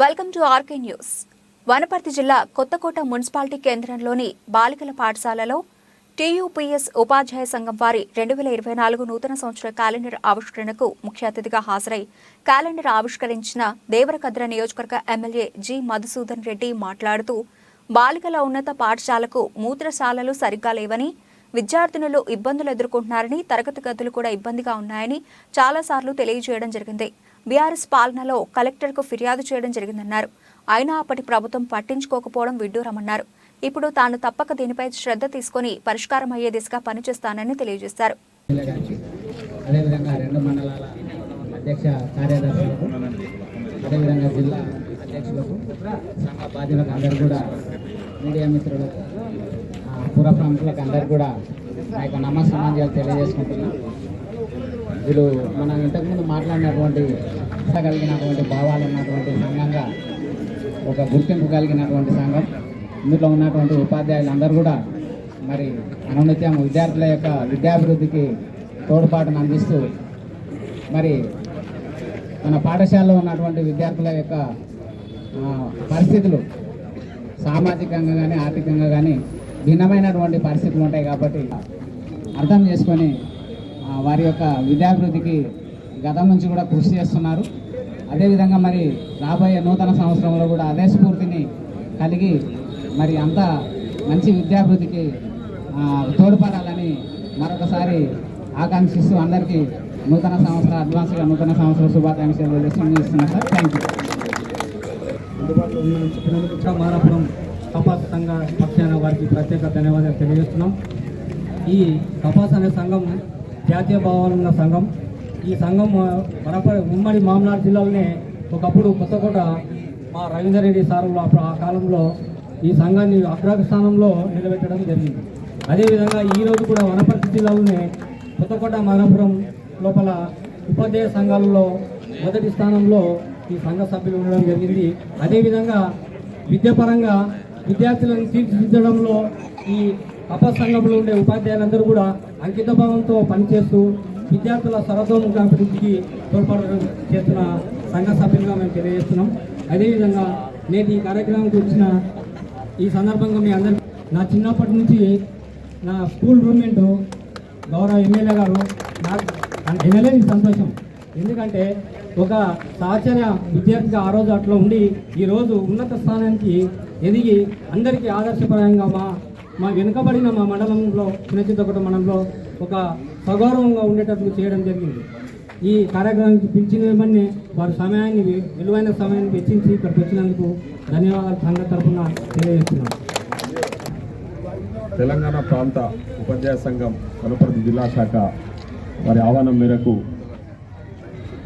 Welcome to RK news. Wanaparthy జిల్లా Kothakota municipality కేంద్రంలోని బాలికల పాఠశాలలో టీయూపీఎస్ ఉపాధ్యాయ సంఘం వారి రెండు వేల ఇరవై నాలుగు నూతన సంవత్సర క్యాలెండర్ ఆవిష్కరణకు ముఖ్య అతిథిగా హాజరై క్యాలెండర్ ఆవిష్కరించిన దేవరకద్ర నియోజకవర్గ ఎమ్మెల్యే జి. మధుసూదన్ రెడ్డి మాట్లాడుతూ బాలికల ఉన్నత పాఠశాలకు మూత్రశాలలు సరిగ్గా లేవని విద్యార్థినులు ఇబ్బందులు ఎదుర్కొంటున్నారని తరగతి గదులు కూడా ఇబ్బందిగా ఉన్నాయని చాలాసార్లు తెలియజేయడం జరిగింది. బీఆర్ఎస్ పాలనలో కలెక్టర్కు ఫిర్యాదు చేయడం జరిగిందన్నారు. అయినా అప్పటి ప్రభుత్వం పట్టించుకోకపోవడం విడ్డూరమన్నారు. ఇప్పుడు తాను తప్పక దీనిపై శ్రద్ధ తీసుకుని పరిష్కారం అయ్యే దిశగా పనిచేస్తానని తెలియజేశారు. అదేవిధంగా రెండు మండలాల అధ్యక్ష కార్యదర్శులకు అదేవిధంగా జిల్లా అధ్యక్షులకు సంఘ బాధ్యులకు అందరు కూడా మీడియా మిత్రులకు ఆ, పుర ప్రముఖులకు అందరు కూడా నా యొక్క నమస్సమాంజాలు తెలియజేసుకుంటున్నాను వీళ్ళు మనం ఇంతకుముందు మాట్లాడినటువంటి కలిగినటువంటి భావాలు ఉన్నటువంటి సంఘంగా ఒక గుర్తింపు కలిగినటువంటి సంఘం. ఇందులో ఉన్నటువంటి ఉపాధ్యాయులు అందరూ కూడా మరి అనునిత్యం విద్యార్థుల యొక్క విద్యాభివృద్ధికి తోడ్పాటును అందిస్తూ మరి మన పాఠశాలలో ఉన్నటువంటి విద్యార్థుల యొక్క పరిస్థితులు సామాజికంగా కానీ ఆర్థికంగా కానీ భిన్నమైనటువంటి పరిస్థితులు ఉంటాయి కాబట్టి అర్థం చేసుకొని వారి యొక్క విద్యాభివృద్ధికి గతం నుంచి కూడా కృషి చేస్తున్నారు. అదేవిధంగా మరి రాబోయే నూతన సంవత్సరంలో కూడా అదే స్ఫూర్తిని కలిగి మరి అంత మంచి విద్యాభివృద్ధికి తోడ్పడాలని మరొకసారి ఆకాంక్షిస్తూ అందరికీ నూతన సంవత్సర అడ్వాన్స్గా నూతన సంవత్సర శుభాకాంక్షలు తెలియజేస్తున్నాను సార్. థ్యాంక్ యూ అందుబాటులో చెప్పినందుకు కపాస్ సంఘ పక్షాన వారికి ప్రత్యేక ధన్యవాదాలు తెలియజేస్తున్నాం. ఈ కపాస్ అనే సంఘం జాతీయ భావాలు ఉన్న సంఘం. ఈ సంఘం వనప ఉమ్మడి మామనాడు జిల్లాలోనే ఒకప్పుడు కొత్తకోట మా రవీందర్ రెడ్డి సారు అప్పుడు ఆ కాలంలో ఈ సంఘాన్ని అగ్రస్థానంలో నిలబెట్టడం జరిగింది. అదేవిధంగా ఈ రోజు కూడా వనపర్తి జిల్లాలోనే కొత్తకోట మానపురం లోపల ఉపాధ్యాయ సంఘాలలో మొదటి స్థానంలో ఈ సంఘ సభ్యులు ఉండడం జరిగింది. అదేవిధంగా విద్యాపరంగా విద్యార్థులను తీర్చిదిద్దడంలో ఈ అప సంఘంలో ఉండే ఉపాధ్యాయులందరూ కూడా అంకితభావంతో పనిచేస్తూ విద్యార్థుల సర్వతోముఖ అభివృద్ధికి తోడ్పడడం చేస్తున్న సంఘ సభ్యులుగా మేము తెలియజేస్తున్నాం. అదేవిధంగా నేటి ఈ కార్యక్రమానికి వచ్చిన ఈ సందర్భంగా మీ అందరి నా చిన్నప్పటి నుంచి నా స్కూల్ రూమ్మేట్ గౌరవ ఎమ్మెల్యే గారు నాకు ఎమ్మెల్యే సంతోషం. ఎందుకంటే ఒక సహచర్య విద్యార్థిగా ఆ రోజు అట్లా ఉండి ఈరోజు ఉన్నత స్థానానికి ఎదిగి అందరికీ ఆదర్శప్రాయంగా మా మా వెనుకబడిన మా మండలంలో చిన్నచిత్తకోట మండలంలో ఒక సగౌరవంగా ఉండేటట్లు చేయడం జరిగింది. ఈ కార్యక్రమానికి పిలిచినవన్నీ వారి సమయాన్ని విలువైన సమయాన్ని వెచ్చించి ఇక్కడికి వచ్చినందుకు ధన్యవాదాలు సంఘ తరఫున తెలియజేస్తున్నాను తెలంగాణ ప్రాంత ఉపాధ్యాయ సంఘం వనపర్తి జిల్లా శాఖ వారి ఆహ్వానం మేరకు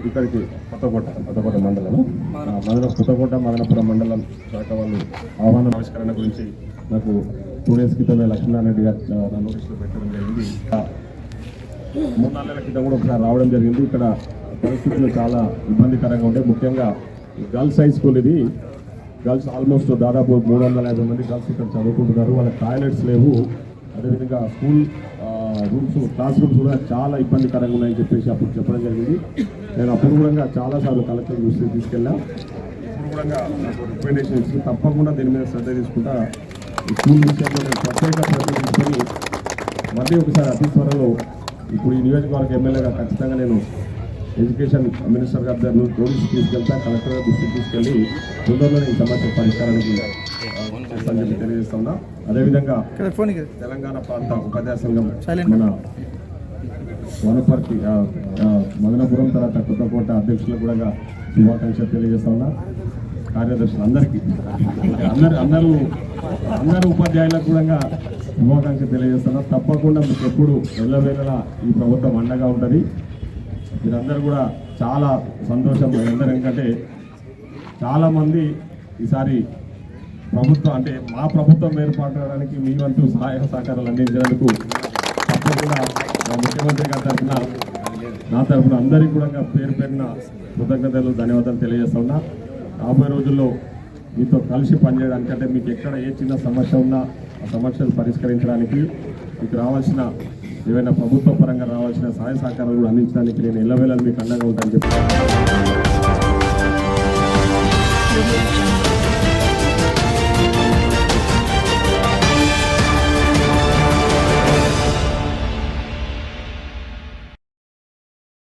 ఇక్కడికి కొత్తకోట కొత్తకోట మండలం. మదన కొత్తకోట మదనపురం మండలం శాఖ వాళ్ళు ఆహ్వానం ఆవిష్కరణ గురించి నాకు టూ డేస్ క్రితమే లక్ష్మీనారాయణ గారు నోటీసులో పెట్టడం జరిగింది. మూడు మూడు నెలల క్రితం కూడా ఒకసారి రావడం జరిగింది. ఇక్కడ పరిస్థితులు చాలా ఇబ్బందికరంగా ఉంటాయి. ముఖ్యంగా గర్ల్స్ హై స్కూల్ ఇది. గర్ల్స్ ఆల్మోస్ట్ దాదాపు మూడు వందల యాభై మంది గర్ల్స్ ఇక్కడ చదువుకుంటున్నారు. వాళ్ళకి టాయిలెట్స్ లేవు. అదేవిధంగా స్కూల్ రూమ్స్ క్లాస్ రూమ్స్ కూడా చాలా ఇబ్బందికరంగా ఉన్నాయని చెప్పేసి అప్పుడు చెప్పడం జరిగింది. నేను అప్పుడు కూడా చాలాసార్లు కలెక్టర్ దృష్టికి తీసుకెళ్ళాను అప్పుడు కూడా నాకు రికమెండేషన్ ఇచ్చి తప్పకుండా దీని మీద శ్రద్ధ తీసుకుంటా ఈ విషయంలో నేను ప్రత్యేక తీసుకొని మళ్ళీ ఒకసారి అతి త్వరలో ఇప్పుడు ఈ నియోజకవర్గ ఎమ్మెల్యేగా ఖచ్చితంగా నేను ఎడ్యుకేషన్ మినిస్టర్ గారి దగ్గర నోటీస్ తీసుకెళ్తా కలెక్టర్ గారి దృష్టికి తీసుకెళ్ళి తొందరలోనే ఈ సమస్య పరిష్కారానికి చెప్పి తెలియజేస్తున్నా అదేవిధంగా తెలంగాణ ప్రాంత ఉపాధ్యాయ సంఘం మన వనపర్తి మదనపురం తర్వాత కొత్తకోట అధ్యక్షులకు కూడా శుభాకాంక్షలు తెలియజేస్తా ఉన్నా. కార్యదర్శులు అందరికీ అందరు అందరూ అందరు ఉపాధ్యాయులకు కూడా శుభాకాంక్షలు తెలియజేస్తున్నా. తప్పకుండా మీకు ఎప్పుడు ఎల్లవేళలా ఈ ప్రభుత్వం అండగా ఉంటుంది. మీరందరూ కూడా చాలా సంతోషం. అందరూ ఎందుకంటే చాలామంది ఈసారి ప్రభుత్వం అంటే మా ప్రభుత్వం ఏర్పడడానికి మీ వంతు సహాయ సహకారాలు అందించినందుకు తప్పకుండా మా ముఖ్యమంత్రి గారి తరఫున నా తరఫున అందరికీ కూడా పేరు పెరిగిన కృతజ్ఞతలు ధన్యవాదాలు తెలియజేస్తున్నా. రాబోయే రోజుల్లో మీతో కలిసి పనిచేయడానికంటే మీకు ఎక్కడ ఏ చిన్న సమస్య ఉన్నా ఆ సమస్యను పరిష్కరించడానికి మీకు రావాల్సిన ఏవైనా ప్రభుత్వ పరంగా రావాల్సిన సహాయ సహకారాలు అందించడానికి నేను ఎల్లవేళ మీకు అండగా ఉంటాను చెప్పి